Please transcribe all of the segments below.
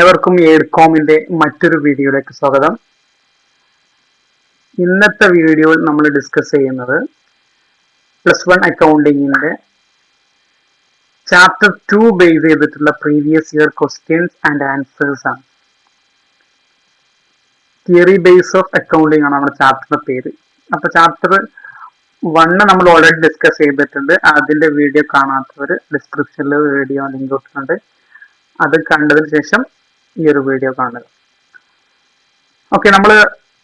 ഏവർക്കും എയ്ഡ്കോമിന്റെ മറ്റൊരു വീഡിയോയിലേക്ക് സ്വാഗതം. ഇന്നത്തെ വീഡിയോയിൽ നമ്മൾ ഡിസ്കസ് ചെയ്യുന്നത് പ്ലസ് വൺ അക്കൗണ്ടിങ്ങിന്റെ ചാപ്റ്റർ ടു ബേസ് ചെയ്തിട്ടുള്ള previous year questions and answers ആണ്. തിയറി ബേസ് ഓഫ് അക്കൗണ്ടിങ് ആണ് നമ്മുടെ ചാപ്റ്ററിന്റെ പേര്. അപ്പൊ ചാപ്റ്റർ വണ്ണ് നമ്മൾ ഓൾറെഡി ഡിസ്കസ് ചെയ്തിട്ടുണ്ട്. അതിന്റെ വീഡിയോ കാണാത്തവർ ഡിസ്ക്രിപ്ഷനിൽ വീഡിയോ ലിങ്ക് ഇട്ടിട്ടുണ്ട്. അത് കണ്ടതിന് ശേഷം ഈ ഒരു വീഡിയോ കാണുക. ഓക്കെ നമ്മൾ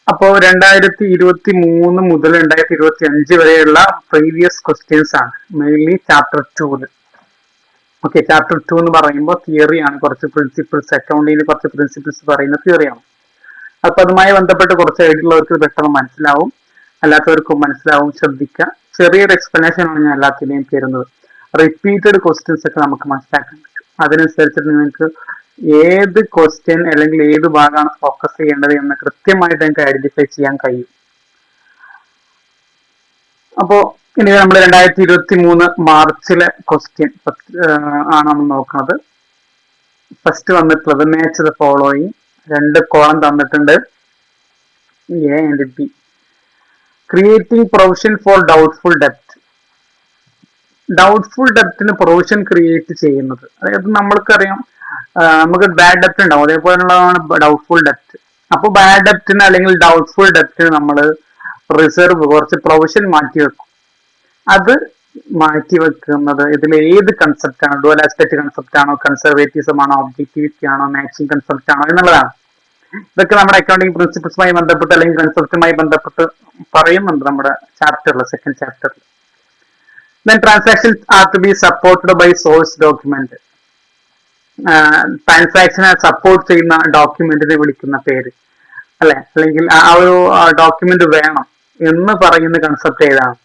അപ്പോൾ രണ്ടായിരത്തി ഇരുപത്തി മൂന്ന് മുതൽ രണ്ടായിരത്തി ഇരുപത്തി അഞ്ച് വരെയുള്ള പ്രീവിയസ് ക്വസ്റ്റ്യൻസ് ആണ്. മെയിൻലി ചാപ്റ്റർ ടൂൽ ഓക്കെ ചാപ്റ്റർ ടു എന്ന് പറയുമ്പോൾ ആണ്. കുറച്ച് പ്രിൻസിപ്പിൾസ് അക്കൗണ്ടിങ്ങിൽ കുറച്ച് പ്രിൻസിപ്പിൾസ് പറയുന്ന തിയറിയാണ് അപ്പൊ അതുമായി ബന്ധപ്പെട്ട് കുറച്ച് ഐഡിയുള്ളവർക്ക് പെട്ടെന്ന് മനസ്സിലാവും. അല്ലാത്തവർക്കും മനസ്സിലാവും ശ്രദ്ധിക്കുക. ചെറിയൊരു എക്സ്പ്ലനേഷൻ ആണ് ഞാൻ എല്ലാത്തിനെയും തരുന്നത് റിപ്പീറ്റഡ് ക്വസ്റ്റ്യൻസ് ഒക്കെ നമുക്ക് മനസ്സിലാക്കാൻ പറ്റും. അതിനനുസരിച്ചിട്ട് നിങ്ങൾക്ക് ഏത് ക്വസ്റ്റ്യൻ അല്ലെങ്കിൽ ഏത് ഭാഗമാണ് ഫോക്കസ് ചെയ്യേണ്ടത് എന്ന് കൃത്യമായിട്ട് നിങ്ങൾക്ക് ഐഡന്റിഫൈ ചെയ്യാൻ കഴിയും. അപ്പോ ഇനി നമ്മൾ രണ്ടായിരത്തി ഇരുപത്തി മൂന്ന് മാർച്ചിലെ ക്വസ്റ്റ്യൻ ആണ് നമ്മൾ നോക്കുന്നത്. ഫസ്റ്റ് വന്നിട്ടുള്ളത് മാച്ച് ദ ഫോളോയിങ് രണ്ട് കോളം തന്നിട്ടുണ്ട്. A and B creating provision for doubtful ഡെപ്റ്റ് doubtful ഡെപ്റ്റിന് പ്രൊവിഷൻ ക്രിയേറ്റ് ചെയ്യുന്നത്. അതായത് നമ്മൾക്കറിയാം നമുക്ക് ബാഡ് ഡെപ്റ്റ് ഉണ്ടാവും. അതേപോലെയുള്ളതാണ് ഡൗട്ട്ഫുൾ ഡെപ്റ്റ് അപ്പോൾ ബാഡ് ഡെപ്റ്റിന് അല്ലെങ്കിൽ ഡൗട്ട്ഫുൾ ഡെപ്റ്റിന് നമ്മൾ റിസർവ് കുറച്ച് പ്രൊവിഷൻ മാറ്റി വെക്കും. അത് മാറ്റി വെക്കുന്നത് ഇതിൽ ഏത് കൺസെപ്റ്റ് ആണ്? ഡുവൽ ആസ്പെക്ട് കൺസെപ്റ്റ് ആണോ കൺസർവേറ്റീസം ആണോ ഒബ്ജക്ടിവിറ്റി ആണോ മാച്ചിങ് കൺസെപ്റ്റ് ആണോ എന്നുള്ളതാണ്. ഇതൊക്കെ നമ്മുടെ അക്കൗണ്ടിങ് പ്രിൻസിപ്പിൾസുമായി ബന്ധപ്പെട്ട് അല്ലെങ്കിൽ കൺസെപ്റ്റുമായി ബന്ധപ്പെട്ട് പറയുന്നുണ്ട് നമ്മുടെ ചാപ്റ്ററിൽ സെക്കൻഡ് ചാപ്റ്ററിൽ then transactions are to be supported by source document. ട്രാൻസാക്ഷനെ സപ്പോർട്ട് ചെയ്യുന്ന ഡോക്യുമെന്റിനെ വിളിക്കുന്ന പേര്. അല്ലെ? അല്ലെങ്കിൽ ആ ഒരു ഡോക്യുമെന്റ് വേണം എന്ന് പറയുന്ന കൺസെപ്റ്റ് ഏതാണ്?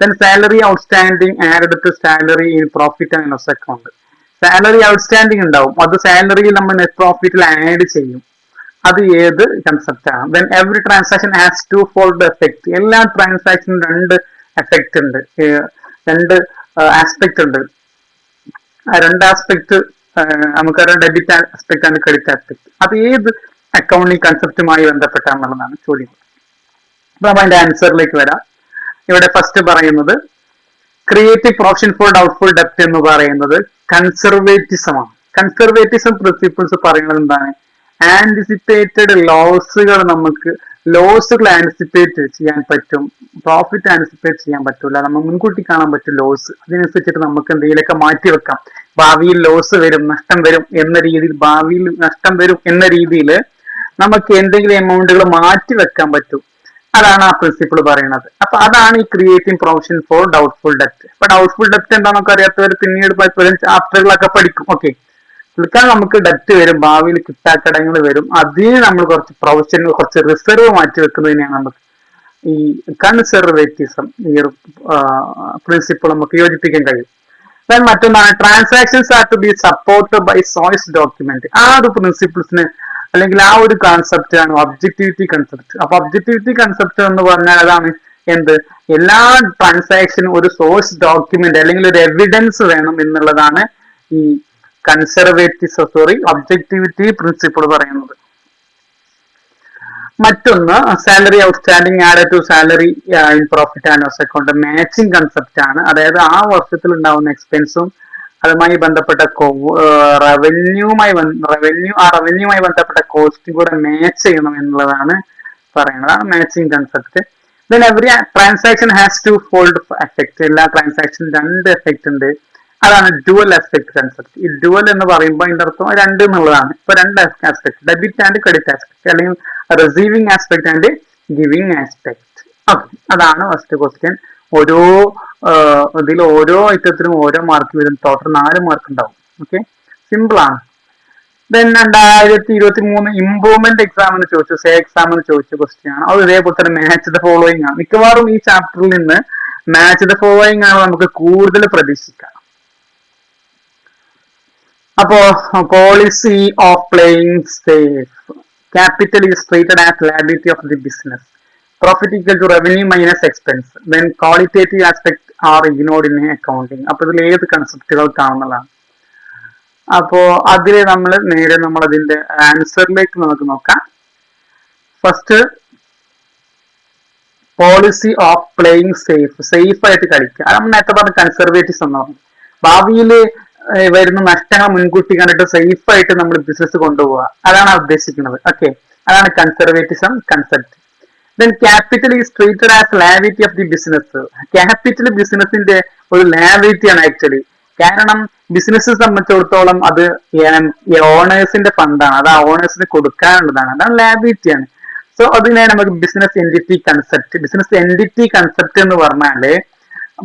Then salary outstanding add to salary in profit and loss account salary outstanding ഉണ്ടാവും. അത് സാലറിയിൽ നമ്മൾ നെറ്റ് പ്രോഫിറ്റിൽ ആഡ് ചെയ്യും. അത് ഏത് കൺസെപ്റ്റ് ആണ്? Then every transaction has two fold effect എല്ലാ ട്രാൻസാക്ഷനും രണ്ട് എഫക്റ്റ് ഉണ്ട്. രണ്ട് ആസ്പെക്ട് ഉണ്ട്. ആ രണ്ട് ആസ്പെക്ട് നമുക്കറിയാം ഡെബിറ്റ് ആസ്പെക്ട് ആണ് ക്രെഡിറ്റ് ആസ്പെക്ട് അത് ഏത് അക്കൗണ്ടിങ് കൺസെപ്റ്റുമായി ബന്ധപ്പെട്ടാണെന്നുള്ളതാണ് ചോദ്യം. അപ്പൊ നമ്മൾ അതിന്റെ ആൻസറിലേക്ക് വരാം. ഇവിടെ ഫസ്റ്റ് പറയുന്നത് ക്രിയേറ്റീവ് പ്രൊഫഷൻ ഫോർ ഡൗട്ട്ഫുൾ ഡെപ്റ്റ് എന്ന് പറയുന്നത് കൺസർവേറ്റിസം ആണ്. കൺസർവേറ്റിസം പ്രിൻസിപ്പിൾസ് പറയുന്നത് എന്താണ്? ആന്റിസിപ്പേറ്റഡ് ലോസുകൾ നമുക്ക് ലോസുകൾ ആന്റിസിപ്പേറ്റ് ചെയ്യാൻ പറ്റും. പ്രോഫിറ്റ് ആന്റിസിപ്പേറ്റ് ചെയ്യാൻ പറ്റില്ല നമ്മൾ മുൻകൂട്ടി കാണാൻ പറ്റും ലോസ് അതിനനുസരിച്ചിട്ട് നമുക്ക് എന്തെങ്കിലുമൊക്കെ മാറ്റി വെക്കാം. ഭാവിയിൽ ലോസ് വരും നഷ്ടം വരും എന്ന രീതിയിൽ ഭാവിയിൽ നഷ്ടം വരും എന്ന രീതിയിൽ നമുക്ക് എന്തെങ്കിലും എമൗണ്ടുകൾ മാറ്റി വെക്കാൻ പറ്റും. അതാണ് ആ പ്രിൻസിപ്പിൾ പറയുന്നത്. അപ്പൊ അതാണ് ഈ ക്രിയേറ്റിംഗ് പ്രൊവിഷൻ ഫോർ ഡൗട്ട്ഫുൾ ഡെപ്റ്റ് അപ്പൊ ഡൗട്ട്ഫുൾ ഡെപ്റ്റ് എന്താണെന്നൊക്കെ അറിയാത്തവർ പിന്നീട് ആഫ്റ്ററുകളൊക്കെ പഠിക്കും. ഓക്കെ വിൽക്കാൻ നമുക്ക് ഡെറ്റ് വരും ഭാവിയിൽ കിട്ടാക്കടങ്ങൾ വരും. അതിന് നമ്മൾ കുറച്ച് പ്രൊവിഷൻ കുറച്ച് റിസർവ് മാറ്റി വെക്കുന്നതിനാണ് നമുക്ക് ഈ കൺസർവേറ്റിസം ഈ പ്രിൻസിപ്പിൾ നമുക്ക് യോജിപ്പിക്കാൻ കഴിയും. ദെൻ മറ്റൊന്നാണ് transactions are to be supported by സോയ്സ് document ആ ഒരു പ്രിൻസിപ്പിൾസിന് അല്ലെങ്കിൽ ആ ഒരു കൺസെപ്റ്റ് ആണ് ഒബ്ജക്ടിവിറ്റി കൺസെപ്റ്റ് അപ്പൊ ഒബ്ജക്ടിവിറ്റി കൺസെപ്റ്റ് എന്ന് പറഞ്ഞാൽ അതാണ് എന്ത്? എല്ലാ ട്രാൻസാക്ഷനും ഒരു സോഴ്സ് ഡോക്യുമെന്റ് അല്ലെങ്കിൽ ഒരു എവിഡൻസ് വേണം എന്നുള്ളതാണ് ഈ കൺസർവേറ്റീവ് സോറി ഒബ്ജക്ടിവിറ്റി പ്രിൻസിപ്പിൾ പറയുന്നത്. മറ്റൊന്ന് salary outstanding add to salary in profit and loss account matching concept ആണ്. അതായത് ആ വർഷത്തിൽ ഉണ്ടാവുന്ന എക്സ്പെൻസും അതുമായി ബന്ധപ്പെട്ട റവന്യൂമായി റവന്യൂ ആ റവന്യൂമായി ബന്ധപ്പെട്ട കോസ്റ്റും കൂടെ മാച്ച് ചെയ്യണം എന്നുള്ളതാണ് പറയുന്നത്. Matching concept then every transaction has two fold effect എല്ലാ ട്രാൻസാക്ഷനും രണ്ട് എഫക്റ്റ് ഉണ്ട്. അതാണ് ഡുവൽ ആസ്പെക്ട് കൺസെപ്റ്റ് ഈ ഡുവൽ എന്ന് പറയുമ്പോൾ അതിന്റെ അർത്ഥം രണ്ട് എന്നുള്ളതാണ്. ഇപ്പൊ രണ്ട് aspect debit and credit aspect അല്ലെങ്കിൽ receiving aspect and giving aspect okay അതാണ് ഫസ്റ്റ് ക്വസ്റ്റ്യൻ ഓരോ ഇതിൽ ഓരോ ഐറ്റത്തിനും ഓരോ മാർക്ക് വരും. ടോട്ടൽ നാല് മാർക്ക് ഉണ്ടാവും. ഓക്കെ സിമ്പിൾ ആണ്. ദെൻ രണ്ടായിരത്തി ഇരുപത്തി മൂന്ന് ഇംപ്രൂവ്മെന്റ് എക്സാമിന് ചോദിച്ചു സേ എക്സാമിന് ചോദിച്ച ക്വസ്റ്റ്യൻ ആണ്. അത് ഇതേപോലെ തന്നെ മാച്ച് ദ ഫോളോയിങ് ആണ്. മിക്കവാറും ഈ ചാപ്റ്ററിൽ നിന്ന് മാച്ച് ദ ഫോളോയിങ് ആണ് നമുക്ക് കൂടുതൽ പ്രതീക്ഷിക്കാം. അപ്പോ policy of playing safe capital is treated as liability of the business profit equal to revenue minus expense then qualitative aspect are ignored in accounting അപ്പൊ ഇതിൽ ഏത് കൺസെപ്റ്റുകൾ കാണുന്നതാണ്? അപ്പോ അതിൽ നമ്മൾ നേരെ നമ്മൾ അതിന്റെ ആൻസറിലേക്ക് നമുക്ക് നോക്കാം. First policy of playing safe safe ആയിട്ട് കളിക്കുക. നമ്മൾ നേരത്തെ പറഞ്ഞ കൺസർവേറ്റീവ്സ് എന്ന് പറഞ്ഞു ഭാവിയിൽ വരുന്ന നഷ്ടങ്ങൾ മുൻകൂട്ടി കണ്ടിട്ട് സേഫ് ആയിട്ട് നമ്മൾ ബിസിനസ് കൊണ്ടുപോവുക അതാണ് ഉദ്ദേശിക്കുന്നത്. ഓക്കെ അതാണ് conservatism concept then capital is treated as liability of the business capital ബിസിനസിന്റെ ഒരു ലാബിലിറ്റി ആണ് ആക്ച്വലി കാരണം ബിസിനസ് സംബന്ധിച്ചിടത്തോളം അത് ഓണേഴ്സിന്റെ ഫണ്ടാണ് അത് ആ ഓണേഴ്സിന് കൊടുക്കാനുള്ളതാണ്. അതാണ് ലാബിലിറ്റിയാണ് സോ അതിനെ നമുക്ക് business entity concept business entity concept എന്ന് പറഞ്ഞാൽ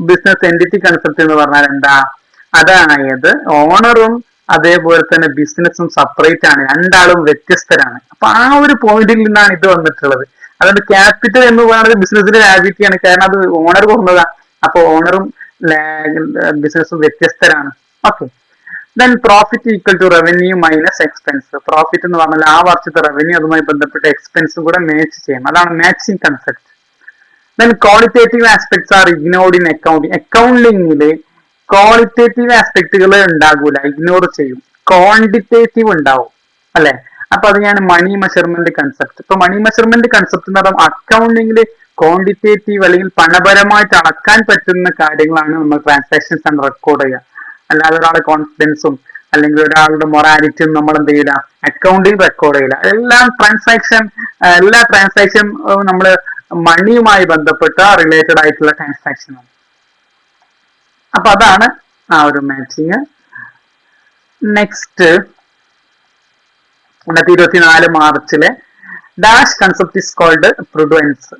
ബിസിനസ് എന്റിറ്റി കൺസെപ്റ്റ് എന്ന് പറഞ്ഞാൽ എന്താ? അതായത് ഓണറും അതേപോലെ തന്നെ ബിസിനസ്സും സെപ്പറേറ്റ് ആണ്. രണ്ടാളും വ്യത്യസ്തരാണ്. അപ്പൊ ആ ഒരു പോയിന്റിൽ നിന്നാണ് ഇത് വന്നിട്ടുള്ളത്. അതുകൊണ്ട് ക്യാപിറ്റൽ എന്ന് പറയുന്നത് ബിസിനസിന്റെ ലാബിലിറ്റിയാണ് കാരണം അത് ഓണർ കൊണ്ടതാ അപ്പൊ ഓണറും ബിസിനസ്സും വ്യത്യസ്തരാണ്. Okay then profit equal to revenue minus expense profit എന്ന് പറഞ്ഞാൽ ആ വർഷത്തെ റവന്യൂ അതുമായി ബന്ധപ്പെട്ട എക്സ്പെൻസും കൂടെ മാച്ച് ചെയ്യണം അതാണ് matching concept then qualitative aspects are ignored in accounting അക്കൗണ്ടിങ്ങിൽ qualitative ആസ്പെക്ടുകൾ ഉണ്ടാകൂല. ഇഗ്നോർ ചെയ്യും. ക്വാണ്ടിറ്റേറ്റീവ് ഉണ്ടാവും. അല്ലെ? അപ്പൊ അത് ഞാൻ മണി മെഷർമെന്റ് കൺസെപ്റ്റ് ഇപ്പൊ മണി മെഷർമെന്റ് കൺസെപ്റ്റ് എന്ന് പറയുമ്പോൾ അക്കൗണ്ടിങ്ങിൽ ക്വാണ്ടിറ്റേറ്റീവ് അല്ലെങ്കിൽ പണപരമായിട്ട് അളക്കാൻ പറ്റുന്ന കാര്യങ്ങളാണ് നമ്മൾ ട്രാൻസാക്ഷൻസ് ആണ് റെക്കോർഡ് ചെയ്യുക. അല്ലാതെ ഒരാളുടെ കോൺഫിഡൻസും അല്ലെങ്കിൽ ഒരാളുടെ മൊറാലിറ്റിയും നമ്മൾ എന്ത് ചെയ്യില്ല അക്കൗണ്ടിൽ റെക്കോർഡ് ചെയ്യില്ല എല്ലാം ട്രാൻസാക്ഷൻ എല്ലാ ട്രാൻസാക്ഷൻ നമ്മൾ മണിയുമായി ബന്ധപ്പെട്ട റിലേറ്റഡ് ആയിട്ടുള്ള ട്രാൻസാക്ഷൻ ആണ്. അപ്പൊ അതാണ് ആ ഒരു മാച്ചിങ് നെക്സ്റ്റ് രണ്ടായിരത്തി ഇരുപത്തിനാല് മാർച്ചിലെ dash concept is called prudence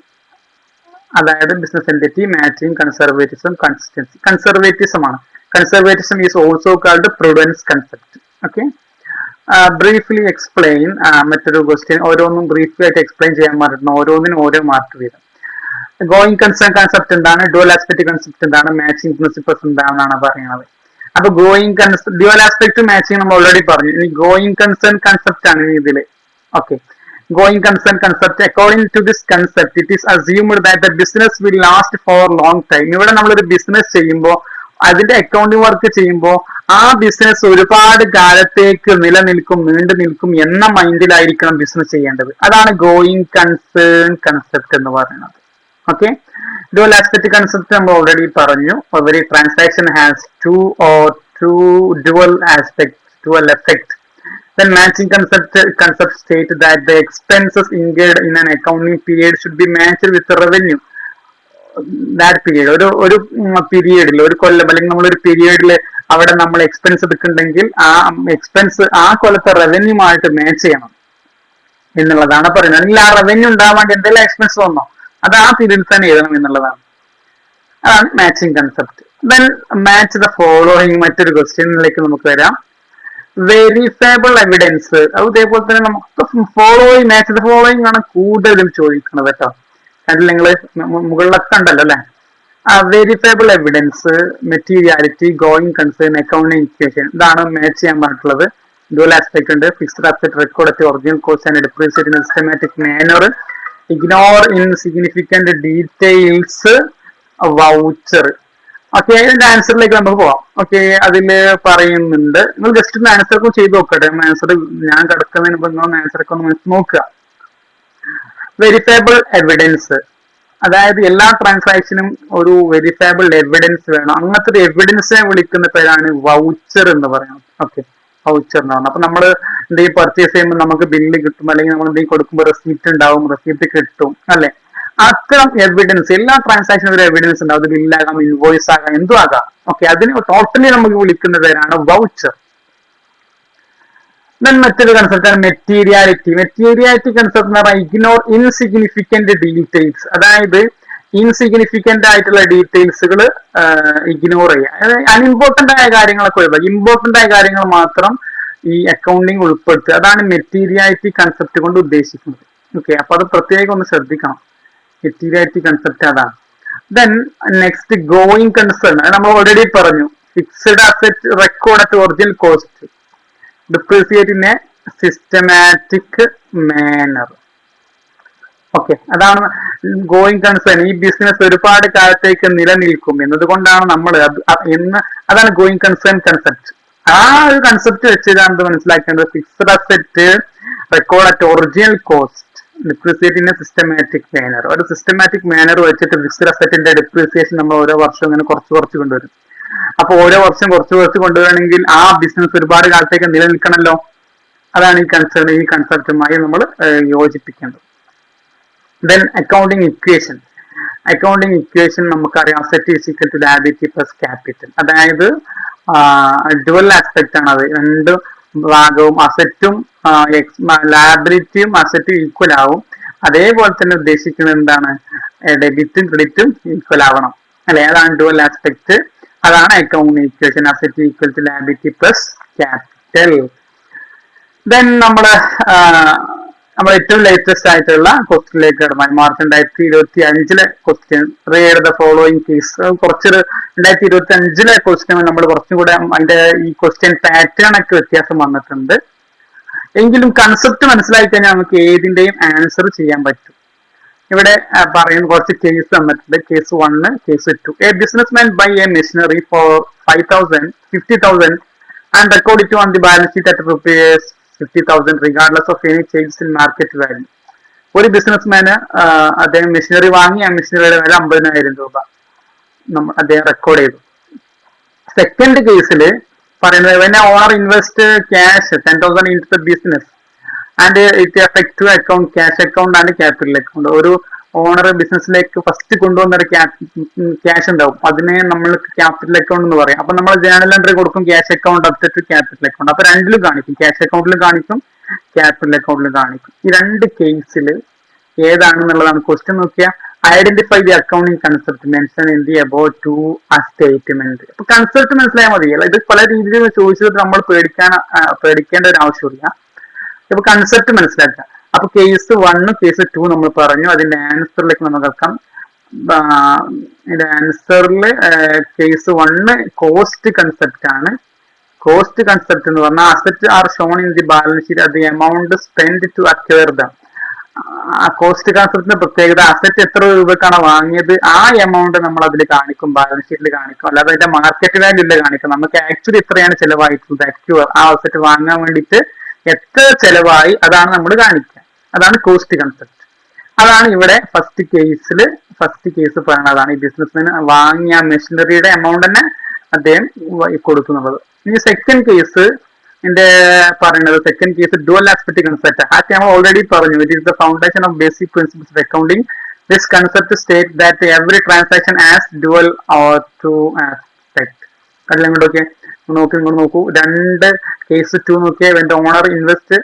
അതായത് business entity matching conservatism consistency conservatism ആണ്. Conservatism is also called prudence concept okay briefly explain മറ്റൊരു ക്വസ്റ്റ്യൻ ഓരോന്നും ബ്രീഫ്ലി ആയിട്ട് എക്സ്പ്ലെയിൻ ചെയ്യാൻ മാറിയിട്ടുണ്ട് ഓരോന്നിനും ഓരോ മാർക്ക് വീതം ഗോയിങ് കൺസേൺ കൺസെപ്റ്റ് എന്താണ്? ഡുവൽ ആസ്പെക്ട് കൺസെപ്റ്റ് എന്താണ്? മാച്ചിങ് പ്രിൻസിപ്പൾസ് എന്താണെന്നാണ് പറയുന്നത്. അപ്പൊ going concept dual aspect matching നമ്മൾ ഓൾറെഡി പറഞ്ഞു. ഇനി ഗോയിങ് കൺസേൺ കൺസെപ്റ്റ് ആണ് ഇതിൽ okay going concern concept according to this concept it is assumed that the business will last for long time ഇവിടെ നമ്മളൊരു ബിസിനസ് ചെയ്യുമ്പോൾ അതിന്റെ അക്കൗണ്ടിങ് വർക്ക് ചെയ്യുമ്പോൾ ആ ബിസിനസ് ഒരുപാട് കാലത്തേക്ക് നിലനിൽക്കും നീണ്ടു നിൽക്കും എന്ന മൈൻഡിലായിരിക്കണം ബിസിനസ് ചെയ്യേണ്ടത്. അതാണ് ഗോയിങ് കൺസേൺ കൺസെപ്റ്റ് എന്ന് പറയുന്നത്. ഓക്കെ ഡോൾ ആസ്പെക്ട് കൺസെപ്റ്റ് നമ്മൾ ഓൾറെഡി പറഞ്ഞു. ഒരു transaction has two or two dual aspect dual effect Then matching concept concept state that the expenses incurred in an accounting period should be matched with revenue. That period ഒരു ഒരു പീരീഡിൽ ഒരു കൊല്ലം അല്ലെങ്കിൽ നമ്മളൊരു പീരീഡിൽ അവിടെ നമ്മൾ എക്സ്പെൻസ് എടുക്കുന്നുണ്ടെങ്കിൽ ആ എക്സ്പെൻസ് ആ കൊല്ലത്തെ റവന്യൂമായിട്ട് മാച്ച് ചെയ്യണം. എന്നുള്ളതാണ് പറയുന്നത്. അല്ലെങ്കിൽ ആ റവന്യൂ ഉണ്ടാവാൻ എന്തെല്ലാം എക്സ്പെൻസ് വന്നോ? അത് ആ പീരീഡ്സ് തന്നെ എഴുതണം എന്നുള്ളതാണ്. അതാണ് matching concept then match the following മറ്റൊരു ക്വസ്റ്റ്യനിലേക്ക് നമുക്ക് വരാം. വെരിഫയബിൾ എവിഡൻസ് അതേപോലെ തന്നെ നമുക്ക് ഫോളോയിങ് മാച്ച് ദ ഫോളോയിങ് ആണ് കൂടുതലും ചോദിക്കുന്നത് കേട്ടോ. അതിൽ നിങ്ങൾ മുകളിലൊക്കെ ഉണ്ടല്ലോ അല്ലെ? Verifiable evidence materiality going concern accounting equation ഇതാണ് മാച്ച് ചെയ്യാൻ പറഞ്ഞിട്ടുള്ളത്. ഡുവൽ ആസ്പെക്ട് ഉണ്ട്. Fixed aspect record original cost and depreciate systematic manner ignore in significant details voucher okay അതിന്റെ ആൻസറിലേക്ക് നമുക്ക് പോവാം. ഓക്കെ അതിൽ പറയുന്നുണ്ട്. നിങ്ങൾ ജസ്റ്റ് ഒന്ന് ആൻസർ ഒക്കെ ചെയ്ത് നോക്കട്ടെ. ആൻസർ ഞാൻ കിടക്കുന്നതിന് മുമ്പ് നിങ്ങൾ ആൻസർ ഒക്കെ ഒന്ന് നോക്കുക. വെരിഫയബിൾ എവിഡൻസ് അതായത് എല്ലാ ട്രാൻസാക്ഷനും ഒരു വെരിഫയബിൾ എവിഡൻസ് വേണം. അങ്ങനത്തെ ഒരു എവിഡൻസിനെ വിളിക്കുന്ന പേരാണ് വൗച്ചർ എന്ന് പറയുന്നത്. ഓക്കെ വൗച്ചർ അപ്പൊ നമ്മൾ എന്തെങ്കിലും പർച്ചേസ് ചെയ്യുമ്പോൾ നമുക്ക് ബില്ല് കിട്ടും അല്ലെങ്കിൽ നമ്മൾ എന്തെങ്കിലും കൊടുക്കുമ്പോൾ റെസീപ്റ്റ് ഉണ്ടാവും റെസീപ്റ്റ് കിട്ടും അല്ലെ? അത്തരം എവിഡൻസ് എല്ലാ ട്രാൻസാക്ഷനും ഒരു എവിഡൻസ് ഉണ്ടാവും. അത് ബില്ലാകാം ഇൻവോയ്സ് ആകാം എന്തും ആകാം. ഓക്കെ അതിന് ടോട്ടലി നമുക്ക് വിളിക്കുന്ന പേരാണ് വൗച്ചർ മറ്റൊരു കൺസെപ്റ്റ് ആണ് മെറ്റീരിയാലിറ്റി മെറ്റീരിയാലിറ്റി കൺസെപ്റ്റ് എന്ന് പറഞ്ഞാൽ ഇഗ്നോർ ഇൻസിഗ്നിഫിക്കന്റ് ഡീറ്റെയിൽസ് അതായത് ഇൻസിഗ്നിഫിക്കന്റ് ആയിട്ടുള്ള ഡീറ്റെയിൽസുകൾ ഇഗ്നോർ ചെയ്യുക. അൺഇമ്പോർട്ടന്റ് ആയ കാര്യങ്ങളൊക്കെ ഒഴിവാക്കുക ഇമ്പോർട്ടന്റ് ആയ കാര്യങ്ങൾ മാത്രം ഈ അക്കൗണ്ടിങ് ഉൾപ്പെടുത്തുക. അതാണ് മെറ്റീരിയാലിറ്റി കൺസെപ്റ്റ് കൊണ്ട് ഉദ്ദേശിക്കുന്നത്. ഓക്കെ അപ്പൊ അത് പ്രത്യേകം ഒന്ന് ശ്രദ്ധിക്കണം. മെറ്റീരിയാലിറ്റി കൺസെപ്റ്റ് അതാണ്. ദെൻ നെക്സ്റ്റ് ഗോയിങ് കൺസേൺ അത് നമ്മൾ ഓൾറെഡി പറഞ്ഞു. Fixed asset record at original cost depreciate in a systematic manner okay അതാണ് ഗോയിങ് കൺസേൺ ഈ ബിസിനസ് ഒരുപാട് കാലത്തേക്ക് നിലനിൽക്കും. എന്നതുകൊണ്ടാണ് നമ്മൾ എന്ന് അതാണ് ഗോയിങ് കൺസേൺ കൺസെപ്റ്റ് ആ ഒരു കൺസെപ്റ്റ് വെച്ച് ഇത് മനസ്സിലാക്കേണ്ടത്. Fixed asset record at original cost depreciate in a systematic manner ഒരു സിസ്റ്റമാറ്റിക് മാനർ വെച്ചിട്ട് ഫിക്സഡ് അസെറ്റിന്റെ ഡിപ്രീസിയേഷൻ നമ്മൾ ഓരോ വർഷം ഇങ്ങനെ കുറച്ച് കുറച്ച് കൊണ്ടുവരും. അപ്പൊ ഓരോ വർഷം കുറച്ച് കുറച്ച് കൊണ്ടുവരണമെങ്കിൽ ആ ബിസിനസ് ഒരുപാട് കാലത്തേക്ക് നിലനിൽക്കണമല്ലോ അതാണ് ഈ കൺസേൺ ഈ കൺസെപ്റ്റുമായി നമ്മൾ യോജിപ്പിക്കേണ്ടത്. Then accounting equation accounting equation നമുക്കറിയാം. Asset is equal to liability plus capital അതായത് ഡുവൽ ആസ്പെക്ട് ആണ് അത്. രണ്ട് ഭാഗവും അസറ്റും ലാബിലിറ്റിയും അസറ്റും ഈക്വൽ ആവും. അതേപോലെ തന്നെ ഉദ്ദേശിക്കുന്നത് എന്താണ്? ഡെബിറ്റും ക്രെഡിറ്റും ഈക്വൽ ആവണം. അല്ലെ? അതാണ് ഡുവൽ ആസ്പെക്ട് അതാണ് accounting equation asset equal to liability plus capital then നമ്മൾ നമ്മൾ ഏറ്റവും ലേറ്റസ്റ്റ് ആയിട്ടുള്ള ക്വസ്റ്റിനിലേക്ക് കടന്നു മാർച്ച് രണ്ടായിരത്തി ഇരുപത്തി അഞ്ചിലെ question read the following case കുറച്ച് രണ്ടായിരത്തി ഇരുപത്തി അഞ്ചിലെ ക്വസ്റ്റ്യൻ നമ്മൾ കുറച്ചും കൂടെ അതിന്റെ ഈ ക്വസ്റ്റ്യൻ പാറ്റേൺ ഒക്കെ വ്യത്യാസം വന്നിട്ടുണ്ട്. എങ്കിലും കൺസെപ്റ്റ് മനസ്സിലാക്കി കഴിഞ്ഞാൽ നമുക്ക് ഏതിന്റെയും ആൻസർ ചെയ്യാൻ പറ്റും. ഇവിടെ പറയുന്ന കുറച്ച് കേസ് തന്നിട്ടുണ്ട് case one case two a business man buy a machinery for five thousand fifty thousand and record it on the balance sheet at rupees fifty thousand regardless of any changes in market value ഒരു ബിസിനസ്മാന് അദ്ദേഹം machinery വാങ്ങി ആ മെഷീനറിയുടെ വില അമ്പതിനായിരം രൂപ നമ്മൾ അദ്ദേഹം റെക്കോർഡ് ചെയ്തു. സെക്കൻഡ് കേസിൽ പറയുന്നത് when owner invest cash ten thousand in the business and it effect account cash account and capital account ഒരു ഓണർ ബിസിനസ്സിലേക്ക് ഫസ്റ്റ് കൊണ്ടുവന്നൊരു ക്യാഷ് ഉണ്ടാവും. അതിനെ നമ്മൾ ക്യാപിറ്റൽ അക്കൗണ്ട് എന്ന് പറയും. അപ്പൊ നമ്മൾ ജേണൽ എൻട്രി കൊടുക്കും cash account update capital account അപ്പൊ രണ്ടിലും കാണിക്കും. ക്യാഷ് അക്കൗണ്ടിലും കാണിക്കും ക്യാപിറ്റൽ അക്കൗണ്ടിലും കാണിക്കും. ഈ രണ്ട് കേസിൽ ഏതാണെന്നുള്ളതാണ് ക്വസ്റ്റ്യൻ നോക്കിയാൽ identify the accounting concept mention in the about to ആ സ്റ്റേറ്റ്മെന്റ് അപ്പൊ കൺസെപ്റ്റ് മനസ്സിലായാൽ മതി. ഇത് പല രീതിയിൽ ചോദിച്ചിട്ട് നമ്മൾ പേടിക്കാൻ പേടിക്കേണ്ട ഒരു ആവശ്യമില്ല. ഇപ്പൊ കൺസെപ്റ്റ് മനസ്സിലാക്കുക. അപ്പൊ കേസ് വണ്ണും കേസ് ടു നമ്മൾ പറഞ്ഞു. അതിന്റെ ആൻസറിലേക്ക് നമ്മൾ കേൾക്കാം ആൻസറിൽ കേസ് വണ്ണ് കോസ്റ്റ് കൺസെപ്റ്റ് ആണ്. കോസ്റ്റ് കൺസെപ്റ്റ് എന്ന് പറഞ്ഞാൽ asset are shown in the balance sheet അത് amount spend to acquire the cost കൺസെപ്റ്റിന്റെ പ്രത്യേകത അസറ്റ് എത്ര രൂപക്കാണ് വാങ്ങിയത് ആ എമൗണ്ട് നമ്മൾ അതിൽ കാണിക്കും ബാലൻസ് ഷീറ്റിൽ കാണിക്കും. അല്ലാതെ അതിന്റെ മാർക്കറ്റ് വാല്യൂ ഇല്ല കാണിക്കും നമുക്ക് ആക്ച്വലി എത്രയാണ് ചെലവായിട്ടുള്ളത്. അക്യൂർ ആ അസറ്റ് വാങ്ങാൻ വേണ്ടിയിട്ട് എത്ര ചെലവായി അതാണ് നമ്മൾ കാണിക്കുക. അതാണ് കോസ്റ്റ് കൺസെപ്റ്റ് അതാണ് ഇവിടെ ഫസ്റ്റ് കേസിൽ ഫസ്റ്റ് കേസ് പറയുന്നത്. അതാണ് ഈ ബിസിനസ്മാൻ വാങ്ങിയ മെഷീനറിയുടെ എമൗണ്ട് തന്നെ അദ്ദേഹം കൊടുക്കുന്നുള്ളത് ഇനി സെക്കൻഡ് കേസ് എന്റെ പറയുന്നത് second case dual aspect concept ആ നമ്മൾ ഓൾറെഡി പറഞ്ഞു. It is the foundation of basic principles of accounting this concept state that every transaction as dual or two aspect അതെല്ലാം ഇങ്ങോട്ടൊക്കെ നോക്കി ഇങ്ങോട്ട് നോക്കൂ. രണ്ട് കേസ് ടു നോക്കിയാൽ എന്റെ ഓണർ ഇൻവെസ്റ്റ്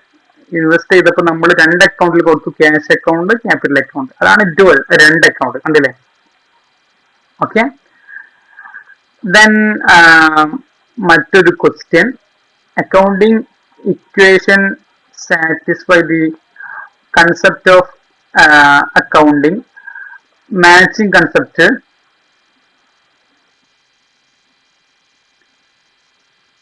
ഇൻവെസ്റ്റ് ചെയ്തപ്പോൾ നമ്മൾ രണ്ട് അക്കൗണ്ടിൽ കൊടുത്തു. ക്യാഷ് അക്കൗണ്ട് ക്യാപിറ്റൽ അക്കൗണ്ട് അതാണ് ഡുവൽ രണ്ട് അക്കൗണ്ട് കണ്ടില്ലേ? ഓക്കെ ദെൻ മറ്റൊരു question accounting equation satisfy the concept of accounting matching concept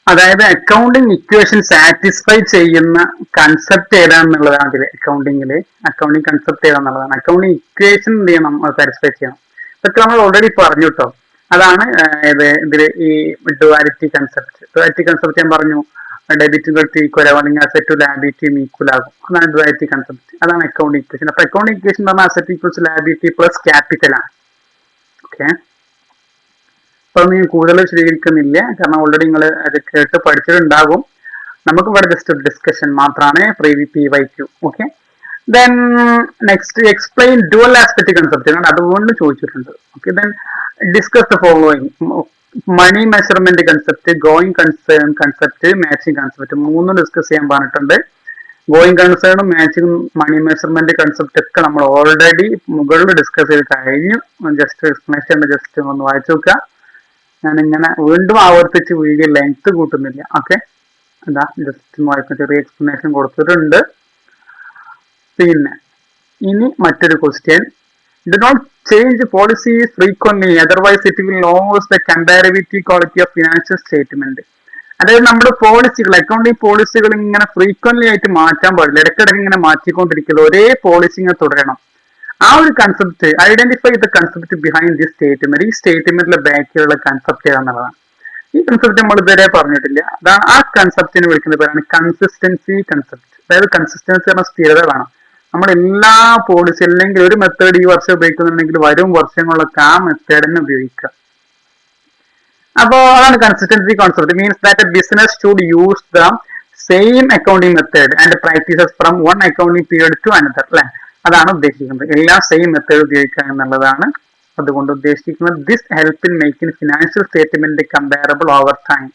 അതായത് അക്കൗണ്ടിങ് ഇക്വേഷൻ സാറ്റിസ്ഫൈ ചെയ്യുന്ന കൺസെപ്റ്റ് ഏതാണെന്നുള്ളതാണ് അതിൽ അക്കൗണ്ടിങ്ങിൽ അക്കൗണ്ടിങ് കൺസെപ്റ്റ് ഏതാണെന്നുള്ളതാണ് അക്കൗണ്ടിങ് ഇക്വേഷൻ എന്ത് ചെയ്യണം? സാറ്റിസ്ഫൈ ചെയ്യണം. ഇതൊക്കെ നമ്മൾ ഓൾറെഡി പറഞ്ഞു കേട്ടോ. അതാണ് ഇത് ഇതിൽ ഈ ഡുവാലിറ്റി കൺസെപ്റ്റ് ഡുവാലിറ്റി കൺസെപ്റ്റ് ഞാൻ പറഞ്ഞു. ഡെബിറ്റും ക്രെഡിറ്റ് ഈക്വൽ ആവും അല്ലെങ്കിൽ അസറ്റ് ലാബിലിറ്റിയും ഈക്വൽ ആകും. അതാണ് ഡുവാലിറ്റി കൺസെപ്റ്റ് അതാണ് അക്കൗണ്ടിങ് ഇക്വേഷൻ അപ്പൊ അക്കൗണ്ടിങ് ഇക്വേഷൻ പറഞ്ഞാൽ asset equals liability plus capital ആണ്. ഓക്കെ അപ്പൊ ഞാൻ കൂടുതൽ വിശദീകരിക്കുന്നില്ല കാരണം ഓൾറെഡി നിങ്ങൾ അത് കേട്ട് പഠിച്ചിട്ടുണ്ടാകും. നമുക്ക് ഇവിടെ ജസ്റ്റ് ഒരു ഡിസ്കഷൻ മാത്രമാണ് privy P Y Q okay then next explain dual aspect concept ആണ് അതുകൊണ്ട് ചോദിച്ചിട്ടുണ്ട്. Okay then discuss the following money measurement concept going concern concept matching concept മൂന്നും ഡിസ്കസ് ചെയ്യാൻ പറഞ്ഞിട്ടുണ്ട്. ഗോയിങ് കൺസേണും മാച്ചിങ് മണി മെഷർമെന്റ് കൺസെപ്റ്റ് ഒക്കെ നമ്മൾ ഓൾറെഡി മുകളിൽ ഡിസ്കസ് ചെയ്ത് കഴിഞ്ഞു. ജസ്റ്റ് എക്സ്പ്ലനേഷൻ ജസ്റ്റ് ഒന്ന് വായിച്ചു നോക്കുക. ഞാൻ ഇങ്ങനെ വീണ്ടും ആവർത്തിച്ച് വീഡിയോ ലെങ്ത് കൂട്ടുന്നില്ല. ഓക്കെ എന്താ ജസ്റ്റ് വായിക്കുന്ന ചെറിയ എക്സ്പ്ലനേഷൻ കൊടുത്തിട്ടുണ്ട്. പിന്നെ ഇനി മറ്റൊരു question do not change policy frequently otherwise it will lose the comparability quality of financial statement അതായത് നമ്മുടെ പോളിസികൾ അക്കൗണ്ടിങ് പോളിസികൾ ഇങ്ങനെ ഫ്രീക്വൻലി ആയിട്ട് മാറ്റാൻ പാടില്ല. ഇടയ്ക്കിടയ്ക്ക് ഇങ്ങനെ മാറ്റിക്കൊണ്ടിരിക്കുന്നത് ഒരേ പോളിസി ഇങ്ങനെ തുടരണം. ആ ഒരു concept identify the concept behind the statement ഈ സ്റ്റേറ്റ്മെന്റിലെ ബാക്കിലുള്ള കൺസെപ്റ്റ് ഏതാണെന്നുള്ളതാണ് ഈ കൺസെപ്റ്റ് നമ്മൾ ഇതുവരെ പറഞ്ഞിട്ടില്ല. അതാണ് ആ കൺസെപ്റ്റിനെ വിളിക്കുന്ന പേരാണ് കൺസിസ്റ്റൻസി കൺസെപ്റ്റ് അതായത് കൺസിസ്റ്റൻസി പറഞ്ഞ സ്ഥിരത വേണം നമ്മൾ എല്ലാ പോളിസി അല്ലെങ്കിൽ ഒരു മെത്തേഡ് ഈ വർഷം ഉപയോഗിക്കുന്നുണ്ടെങ്കിൽ വരും വർഷങ്ങളിലൊക്കെ ആ മെത്തേഡ് തന്നെ ഉപയോഗിക്കുക. അപ്പോ അതാണ് consistency concept means that a business should use the same accounting method and practices from one accounting period to another അല്ലെ? അതാണ് ഉദ്ദേശിക്കുന്നത്. എല്ലാ സെയിം മെത്തേഡ് ഉപയോഗിക്കുക എന്നുള്ളതാണ് അതുകൊണ്ട് ഉദ്ദേശിക്കുന്നത്. This help in making financial statement comparable over time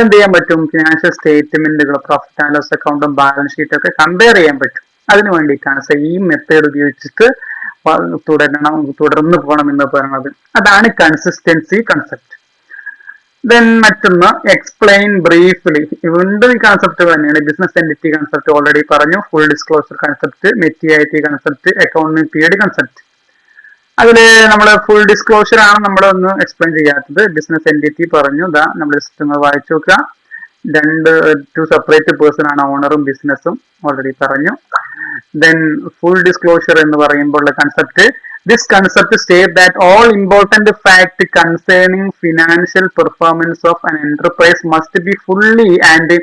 എന്ത് ചെയ്യാൻ പറ്റും? ഫിനാൻഷ്യൽ സ്റ്റേറ്റ്മെന്റുകൾ പ്രോഫിറ്റ് ആൻഡ് ലോസ് അക്കൗണ്ടും ബാലൻസ് ഷീറ്റും ഒക്കെ കമ്പയർ ചെയ്യാൻ പറ്റും. അതിനു വേണ്ടിയിട്ടാണ് സെയിം മെത്തേഡ് ഉപയോഗിച്ചിട്ട് തുടരണം തുടർന്ന് പോകണം എന്ന് പറയുന്നത്. അതാണ് കൺസിസ്റ്റൻസി കൺസെപ്റ്റ് ദെൻ മറ്റൊന്ന് എക്സ്പ്ലെയിൻ ബ്രീഫ്ലി വീണ്ടും ഈ കൺസെപ്റ്റ് തന്നെയാണ്. ബിസിനസ് എന്റിറ്റി കൺസെപ്റ്റ് ഓൾറെഡി പറഞ്ഞു. Full disclosure concept materiality concept accounting period concept അതിൽ നമ്മൾ ഫുൾ ഡിസ്ക്ലോഷർ ആണ് നമ്മൾ ഒന്ന് എക്സ്പ്ലെയിൻ ചെയ്യാത്തത്. ബിസിനസ് എന്റിറ്റി പറഞ്ഞു. ഇതാ നമ്മൾ ഒന്ന് വായിച്ചു നോക്കുക. രണ്ട് ടു സെപ്പറേറ്റ് പേഴ്സൺ ആണ് ഓണറും ബിസിനസ്സും ഓൾറെഡി പറഞ്ഞു. ദെൻ ഫുൾ ഡിസ്ക്ലോഷർ എന്ന് പറയുമ്പോൾ concept this concept state that all important fact concerning financial performance of an enterprise must be fully and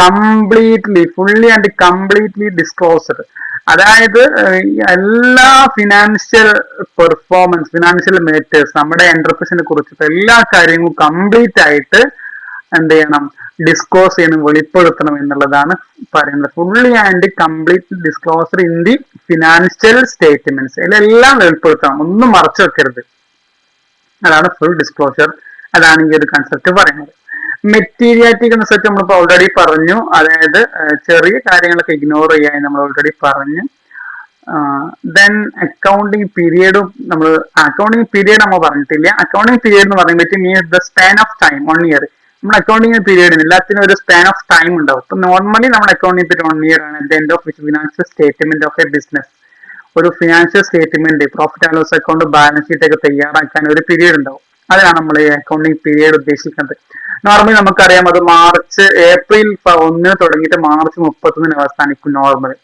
completely fully and completely disclosed അതായത് എല്ലാ ഫിനാൻഷ്യൽ പെർഫോമൻസ് ഫിനാൻഷ്യൽ മേറ്റേഴ്സ് നമ്മുടെ എന്റർപ്രൈസിനെ കുറിച്ചിട്ട് എല്ലാ കാര്യങ്ങളും complete ആയിട്ട് എന്ത് ചെയ്യണം? ഡിസ്ക്ലോസ് ചെയ്യണം വെളിപ്പെടുത്തണം എന്നുള്ളതാണ് പറയുന്നത്. Fully and complete disclosure in the financial statements ഇതിലെല്ലാം വെളിപ്പെടുത്തണം. ഒന്നും മറച്ചു വെക്കരുത്. അതാണ് ഫുൾ ഡിസ്ക്ലോഷർ അതാണ് ഈ ഒരു കൺസെപ്റ്റ് പറയുന്നത്. മെറ്റീരിയാലിറ്റി കൺസെപ്റ്റ് നമ്മളിപ്പോൾ ഓൾറെഡി പറഞ്ഞു. അതായത് ചെറിയ കാര്യങ്ങളൊക്കെ ഇഗ്നോർ ചെയ്യാൻ നമ്മൾ ഓൾറെഡി പറഞ്ഞു. ദെൻ അക്കൗണ്ടിങ് പീരിയഡും നമ്മൾ അക്കൗണ്ടിങ് പീരിയഡ് നമ്മൾ പറഞ്ഞിട്ടില്ല. അക്കൗണ്ടിങ് പീരിയഡ് എന്ന് പറയുമ്പോൾ means the span of time one year നമ്മൾ അക്കൗണ്ടിങ് പീരീഡ് എല്ലാത്തിനും ഒരു സ്പാൻ ഓഫ് ടൈം ഉണ്ടാവും. ഇപ്പൊ നോർമലി നമ്മൾ അക്കൗണ്ടിങ് പീരീഡ് വൺ ഇയർ ആണ്. At end of financial statement of a business ഒരു financial statement profit and loss account balance sheet ഒക്കെ തയ്യാറാക്കാൻ ഒരു പീരീഡ് ഉണ്ടാവും. അതാണ് നമ്മൾ ഈ അക്കൗണ്ടിങ് പീരീഡ് ഉദ്ദേശിക്കുന്നത്. നോർമലി നമുക്കറിയാം അത് മാർച്ച് ഏപ്രിൽ ഒന്നിന് തുടങ്ങിയിട്ട് മാർച്ച് മുപ്പത്തൊന്നിന് അവസാനിക്കും നോർമലി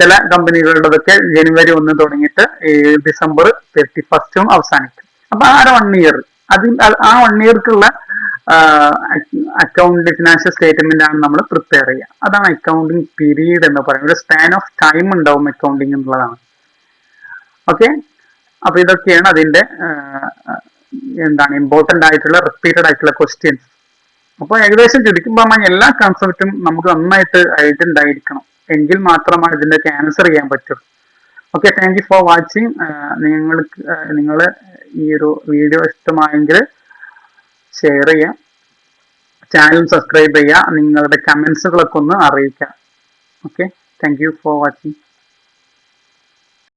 ചില കമ്പനികളുടെതൊക്കെ ജനുവരി ഒന്ന് തുടങ്ങിയിട്ട് ഡിസംബർ തേർട്ടി ഫസ്റ്റും അവസാനിക്കും. അപ്പൊ ആ വൺ ഇയർ അതിൽ ആ വൺ ഇയർക്കുള്ള അക്കൗണ്ട് ഫിനാൻഷ്യൽ സ്റ്റേറ്റ്മെന്റ് ആണ് നമ്മൾ പ്രിപ്പയർ ചെയ്യുക. അതാണ് അക്കൗണ്ടിങ് പീരീഡ് എന്ന് പറയുന്നത്. ഒരു സ്പാൻ ഓഫ് ടൈം ഉണ്ടാവും അക്കൗണ്ടിങ് എന്നുള്ളതാണ്. ഓക്കെ അപ്പൊ ഇതൊക്കെയാണ് അതിന്റെ എന്താണ് ഇമ്പോർട്ടന്റ് ആയിട്ടുള്ള റിപ്പീറ്റഡ് ആയിട്ടുള്ള ക്വസ്റ്റ്യൻസ് അപ്പോൾ ഏകദേശം ചുരുക്കുമ്പോൾ എല്ലാ കൺസെപ്റ്റും നമുക്ക് നന്നായിട്ട് ആയിട്ടുണ്ടായിരിക്കണം. എങ്കിൽ മാത്രമാണ് ഇതിന്റെയൊക്കെ ആൻസർ ചെയ്യാൻ പറ്റുള്ളൂ. Okay thank you for watching നിങ്ങൾക്ക് നിങ്ങൾ ഈ ഒരു വീഡിയോ ഇഷ്ടമായെങ്കിൽ ഷെയർ ചെയ്യുക. ചാനൽ സബ്സ്ക്രൈബ് ചെയ്യുക. നിങ്ങളുടെ കമൻസുകളൊക്കെ ഒന്ന് അറിയിക്കാം okay thank you for watching